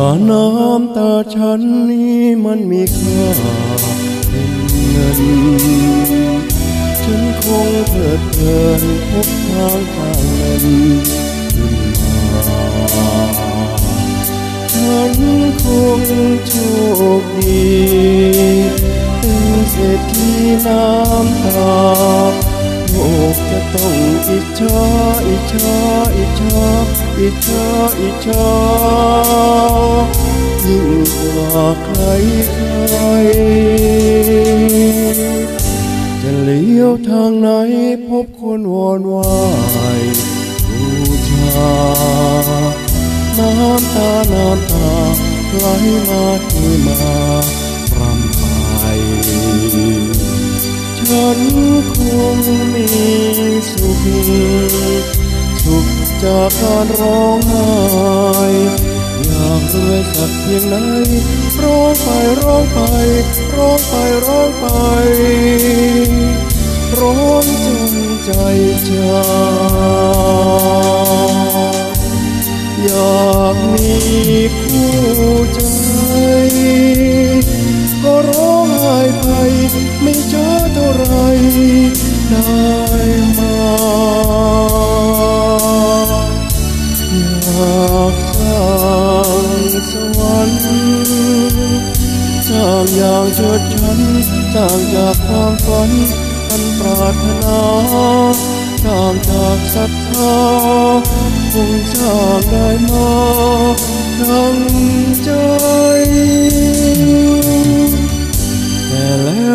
าน้ำตาฉันนี้มันมีค่าเป็นเงิน ฉันคงเพลิดเพลินพบทางทางเงินขึ้นมาฉันคงโชคดี เป็นเศรษฐีน้ำตา กจะต้องอิจฉาอิจฉาอิจฉาอิจฉาอิจฉายิ่งกว่าใครใครจะเลี้ยวทางไหนพบคนวอนวายบูชาน้ำตาน้ำตาไหลมาที่มา ฉันคงมีสุข สุขจากการร้องไห้อยากรวยสักเพียงไหนร้องไปร้องไปร้องไปร้องไปร้องจนใจชาอยากมีคู่ใจ ได้มาอยากสร้างสวรรค์สร้างอย่างเชิดฉันสร้างจากความฝันอันปรารถนาสร้างจากศรัทธาคงสร้างได้มาดังใจ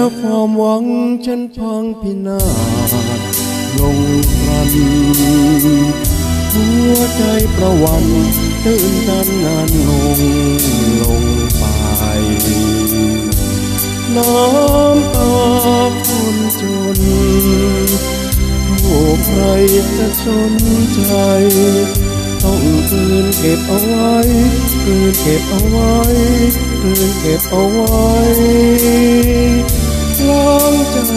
แล้วความหวังฉันพังพินาศลงพรันหัวใจประวันตื่นตันงานงงลงไปน้ำตาคนจนโอ้ใครจะสนใจ ต้องคืนเก็บเอาไว้คืนเก็บเอาไว้คืนเก็บเอาไว้ ล้างใ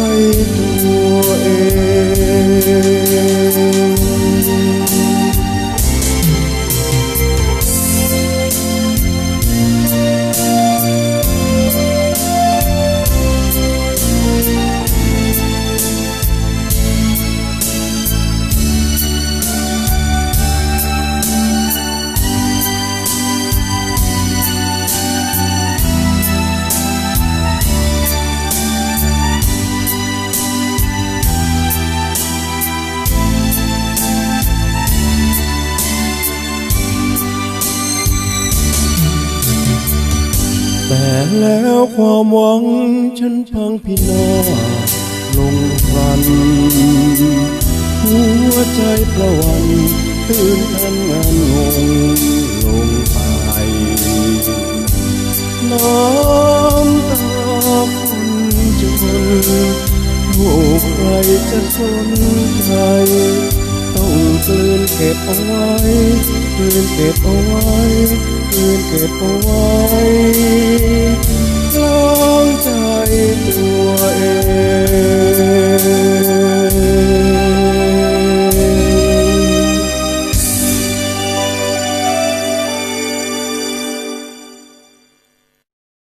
แต่แล้วความหวังฉันพังพินาศลงพรัน หัวใจประวันตื่นทันงานงงลงไปน้ำตาคนจนโอ้ใครจะสนใจต้องคืนเก็บเอาไว้คืนเก็บเอาไว้ คืนเก็บเอาไว้